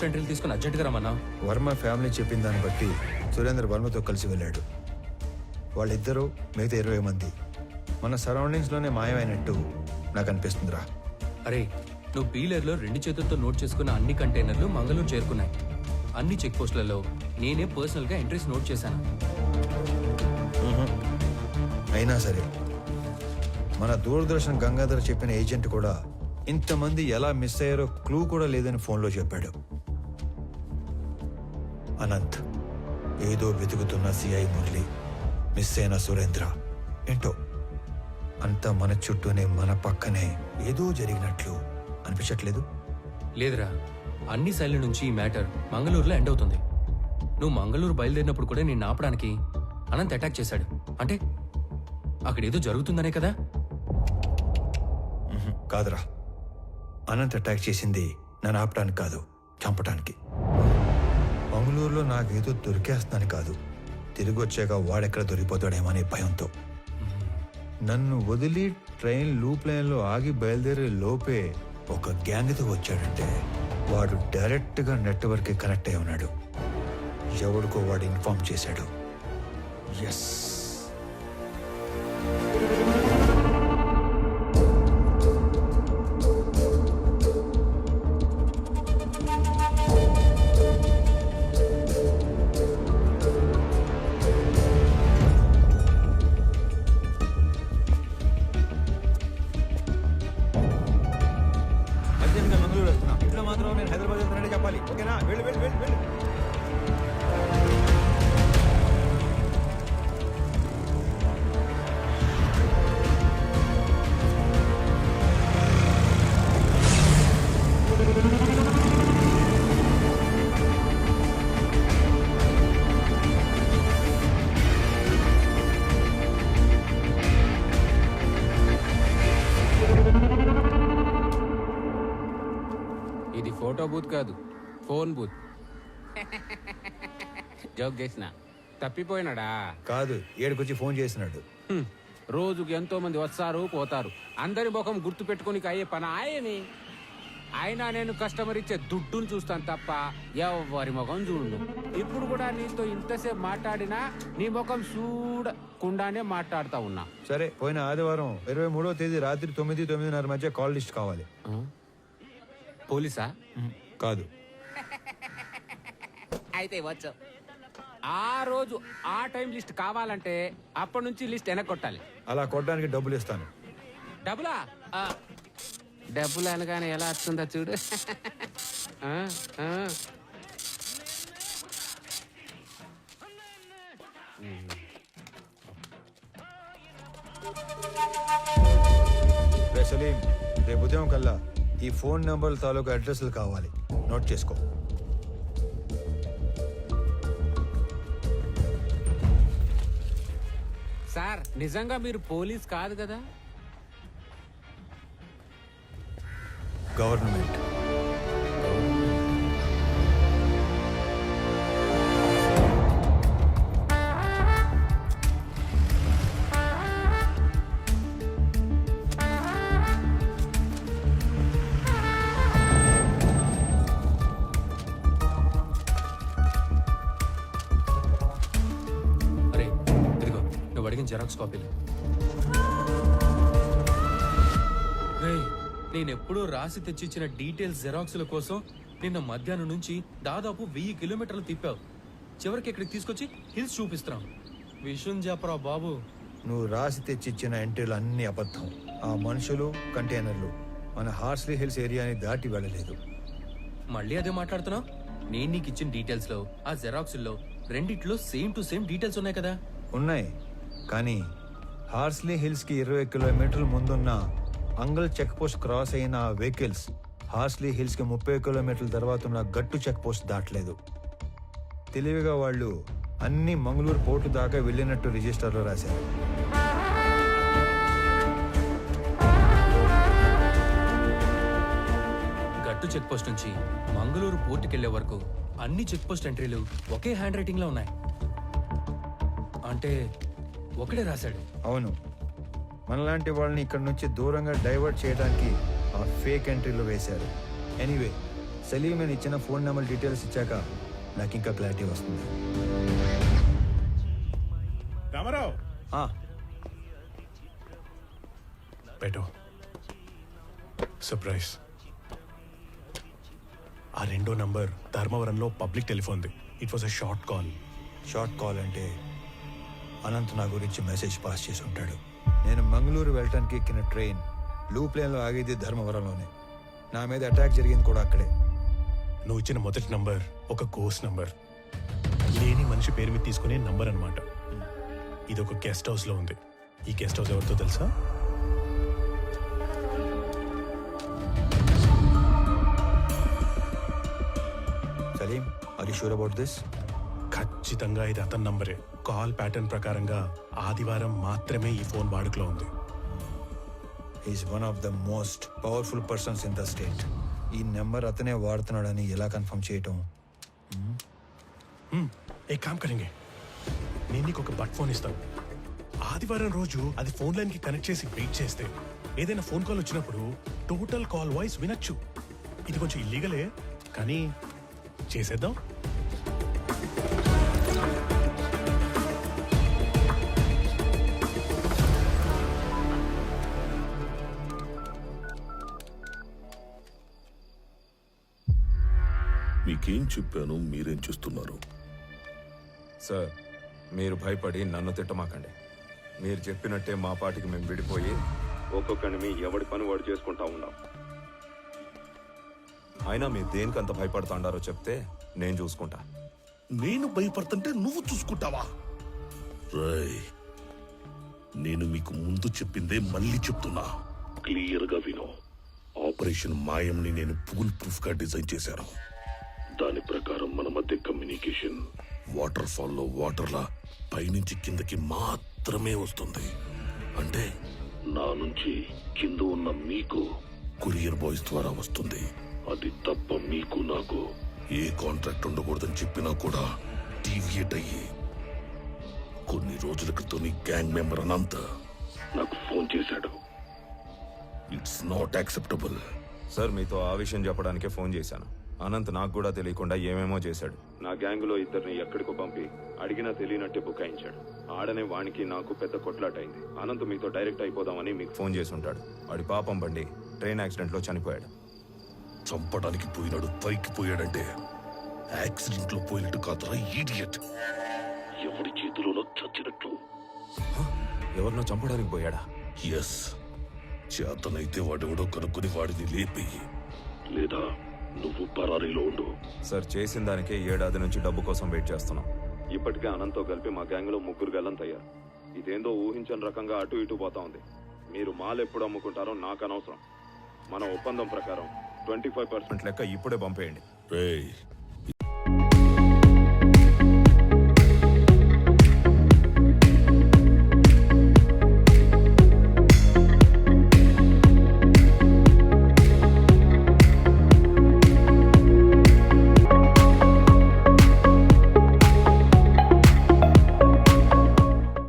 Post ఎంట్రీలు తీసుకుని అర్జెంట్గా రమ్మన్నా? వర్మ ఫ్యామిలీ చెప్పిన దాన్ని బట్టి సురేందర్ వర్మతో కలిసి వెళ్ళాడు. వాళ్ళిద్దరూ మిగతా ఇరవై మంది. మన సరౌండింగ్స్లోనే మాయమైనట్టు నాకు అనిపిస్తుందిరా. అరే నువ్వు పీలర్లో రెండు చేతులతో నోట్ చేసుకున్న అన్ని కంటైనర్లు మంగళూరు చేరుకున్నాయి. అన్ని చెక్ పోస్టులలో నేనే పర్సనల్గా ఎంట్రీస్ నోట్ చేశాను. అయినా సరే మన దూరదర్శన్ గంగాధర్ చెప్పిన ఏజెంట్ కూడా ఇంతమంది ఎలా మిస్ అయ్యారో క్లూ కూడా లేదని ఫోన్లో చెప్పాడు. అనంత్. ఏదో వెతుకుతున్న సిఐ మురళి మిస్ అయిన సురేంద్ర ఏంటో? అంతా మన చుట్టూనే మన పక్కనే ఏదో జరిగినట్లు అనిపించట్లేదు? లేదురా అన్ని శైలి నుంచి ఈ మ్యాటర్ మంగళూరులో ఎండ్ అవుతుంది. నువ్వు మంగళూరు బయలుదేరినప్పుడు కూడా నేను ఆపడానికి అనంత్ అటాక్ చేశాడు. అంటే అక్కడ ఏదో జరుగుతుందనే కదా? కాదురా. అనంత్ అటాక్ చేసింది నన్ను ఆపడానికి కాదు చంపటానికి. మంగళూరులో నాకేదో దొరికేస్తుందని కాదు. తిరిగి వచ్చాక వాడెక్కడ దొరికిపోతాడేమో అనే భయంతో. నన్ను వదిలి ట్రైన్ లూప్ లైన్లో ఆగి బయలుదేరే లోపే ఒక గ్యాంగ్తో వచ్చాడంటే వాడు డైరెక్ట్గా నెట్వర్క్కి కనెక్ట్ అయి ఉన్నాడు. ఎవడికో వాడు ఇన్ఫార్మ్ చేశాడు. ఎస్. బూత్ కాదు ఫోన్ బూత్. జోక్ చేసిన. తప్పిపోయినాడా? కాదు ఏడుకొచ్చి ఫోన్ చేసినాడు. హ్మ్. రోజుకి ఎంతో మంది వస్తారు పోతారు. అందరి ముఖం గుర్తు పెట్టుకుని అయ్యే పని ఆయని. అయినా నేను కస్టమర్ ఇచ్చే దుడ్డును చూస్తాను తప్ప ఎవరి ముఖం చూడు ఇప్పుడు కూడా నీతో ఇంతసేపు మాట్లాడినా నీ ముఖం చూడకుండానే మాట్లాడుతా ఉన్నా. సరే పోయిన ఆదివారం ఇరవై మూడో తేదీ రాత్రి తొమ్మిది తొమ్మిదిన్నర మధ్య కాల్ లిస్ట్ కావాలి? పోలీసా? కాదు. అయితే వచ్చు ఆ రోజు ఆ టైం లిస్ట్ కావాలంటే అప్పటి నుంచి లిస్ట్ వెనక్కొట్టాలి అలా కొట్టడానికి డబ్బులు ఇస్తాను. డబ్బులా? ఆ, డబ్బులు అనగానే ఎలా వస్తుందో చూడు. ఆ, ఆ. రే సలీం రేపు ఉదయం కల్లా ఈ ఫోన్ నంబర్ తాలూకు అడ్రస్లు కావాలి. నోట్ చేసుకో. సార్ నిజంగా మీరు పోలీస్ కాదు కదా? గవర్నమెంట్. జెరాక్స్ కాపీలు. నేనెప్పుడూ రాసి తెచ్చిచ్చిన డీటెయిల్స్ జెరాక్స్ల కోసం నిన్న మధ్యాహ్నం నుంచి దాదాపు వెయ్యి కిలోమీటర్లు తిప్పావు. చివరికి ఇక్కడికి తీసుకొచ్చి హిల్స్ చూపిస్తున్నాం. విషయం చెప్పరా బాబు? నువ్వు రాసి తెచ్చిచ్చిన ఎంట్రీలు అన్ని అబద్ధం. ఆ మనుషులు కంటైనర్లు మన హార్స్లీ హిల్స్ ఏరియాని దాటి వెళ్ళలేదు. మళ్ళీ అదే మాట్లాడుతున్నావు? నేను నీకు ఇచ్చిన డీటెయిల్స్లో ఆ జెరాక్స్లో రెండిట్లో సేమ్ టు సేమ్ డీటెయిల్స్ ఉన్నాయి కదా? ఉన్నాయి. కానీ హార్స్లీ హిల్స్కి ఇరవై కిలోమీటర్ల ముందున్న అంగల్ చెక్పోస్ట్ క్రాస్ అయిన ఆ వెహికల్స్ హార్స్లీ హిల్స్కి ముప్పై కిలోమీటర్ల తర్వాత ఉన్న గట్టు చెక్పోస్ట్ దాటలేదు. తెలివిగా వాళ్ళు అన్ని మంగళూరు పోర్టు దాకా వెళ్ళినట్టు రిజిస్టర్లో రాశారు. గట్టు చెక్ పోస్ట్ నుంచి మంగళూరు పోర్టుకెళ్ళే వరకు అన్ని చెక్ పోస్ట్ ఎంట్రీలు ఒకే హ్యాండ్ రైటింగ్లో ఉన్నాయి. అంటే ఒకడే రాశాడు. అవును. మనలాంటి వాళ్ళని ఇక్కడ నుంచి దూరంగా డైవర్ట్ చేయడానికి ఆ ఫేక్ ఎంట్రీలో వేశారు. ఎనీవే సలీం నేను ఇచ్చిన ఫోన్ నెంబర్ డీటెయిల్స్ ఇచ్చాక నాకు ఇంకా క్లారిటీ వస్తుంది. రామారావు! ఆ, పెట్టు. సర్ప్రైజ్ ఆ రెండో నంబర్ ధర్మవరంలో public టెలిఫోన్ది. It was a short call short call అంటే అనంత్ నా గురించి మెసేజ్ పాస్ చేసి ఉంటాడు. నేను మంగళూరు వెళ్ళటానికి ఎక్కిన ట్రైన్ లూ ప్లేన్లో ఆగేది ధర్మవరంలోనే. నా మీద అటాక్ జరిగింది కూడా అక్కడే. నువ్వు ఇచ్చిన మొదటి నంబర్ ఒక కోర్స్ నంబర్. లేని మనిషి పేరు మీద తీసుకునే నంబర్ అనమాట ఇది ఒక గెస్ట్ హౌస్లో ఉంది. ఈ గెస్ట్ హౌస్ ఎవరితో తెలుసా? Salim are sure about this ఖచ్చితంగా ఇది అతని నంబరే. కాల్ ప్యాటర్న్ ప్రకారంగా ఆదివారం మాత్రమే ఈ ఫోన్ వాడుకలో ఉంది. Is one of the most powerful persons in the state ఈ నెంబర్ అతనే వాడుతున్నాడని ఎలా కన్ఫర్మ్ చేయటం? హ్మ్, ఏ కామ్ కరెంగే. నేను నీకు ఒక బట్ ఫోన్ ఇస్తాను. ఆదివారం రోజు అది ఫోన్ లైన్కి కనెక్ట్ చేసి వెయిట్ చేస్తే ఏదైనా ఫోన్ కాల్ వచ్చినప్పుడు టోటల్ కాల్ వాయిస్ వినొచ్చు. ఇది కొంచెం ఇల్లీగలే కానీ చేసేద్దాం. మీకేం చెప్పాను మీరేం చేస్తున్నారు? సార్ మీరు భయపడి నన్ను తిట్టమాకండి. మీరు చెప్పినట్టే మా పాటికి మేము విడిపోయి ఒక్కొక్కడిని మీ ఎవడి పని వాడు చేసుకుంటా ఉన్నాం. అయినా మీరు దేనికంత భయపడుతుండారో చెప్తే నేను చూసుకుంటా. నేను భయపడుతుంటే నువ్వు చూసుకుంటావా? రై నేను మీకు ముందు చెప్పిందే మళ్ళీ చెప్తున్నా. క్లియర్గా విను. ఆపరేషన్ మాయంని నేను ఫుల్ ప్రూఫ్గా డిజైన్ చేశాను. దాని ప్రకారం మన మధ్య కమ్యూనికేషన్ వాటర్ ఫాల్లో వాటర్ లా పైనుంచి కిందకి మాత్రమే వస్తుంది. అంటే నా నుంచి కింద ఉన్న మీకు కొరియర్ బాయ్స్ ద్వారా వస్తుంది. అది తప్ప మీకు నాకు ఏ కాంట్రాక్ట్ ఉండకూడదని చెప్పినా కూడా డీవియేట్ అయ్యి కొన్ని రోజుల క్రితం నీ గ్యాంగ్ మెంబర్ అనంత నాకు ఫోన్ చేశాడు. ఇట్స్ నాట్ యాక్సెప్టబుల్ సార్ మీతో ఆ విషయం చెప్పడానికే ఫోన్ చేశాను. అనంత్ నాకు కూడా తెలియకుండా ఏమేమో చేశాడు. నా గ్యాంగ్లో ఇద్దరిని ఎక్కడికో పంపి అడిగినా తెలియనట్టే బుకాయించాడు. ఆడనే వానికి నాకు పెద్ద కొట్లాట అయింది అనంత్ మీతో డైరెక్ట్ అయిపోదామని మీకు ఫోన్ చేసి ఉంటాడు వాడి పాపం బండి ట్రైన్ యాక్సిడెంట్లో చనిపోయాడు. చంపడానికి పోయినాడు పైకి పోయాడంటే యాక్సిడెంట్లో పోయినట్టు కాదురా ఈడియట్ ఎవడి చేతిలోనో చచ్చినట్లు ఎవరినో చంపడానికి పోయాడా? ఎస్. చేతనైతే వాడెవడో కనుక్కొని వాడిని లేపేయి. లేదా? నువ్వు పరారీలో ఉండు. సార్ చేసిన దానికే ఏడాది నుంచి డబ్బు కోసం వెయిట్ చేస్తున్నాం. ఇప్పటికే అనంతో కలిపి మా గ్యాంగ్లో ముగ్గురు గల్లంతయ్యారు ఇదేందో ఊహించని రకంగా అటు ఇటు పోతా ఉంది. మీరు మాల్ ఎప్పుడు అమ్ముకుంటారో నాకు అనవసరం. మన ఒప్పందం ప్రకారం ట్వంటీ ఫైవ్ పర్సెంట్ లెక్క ఇప్పుడే పంపేయండి. రేయ్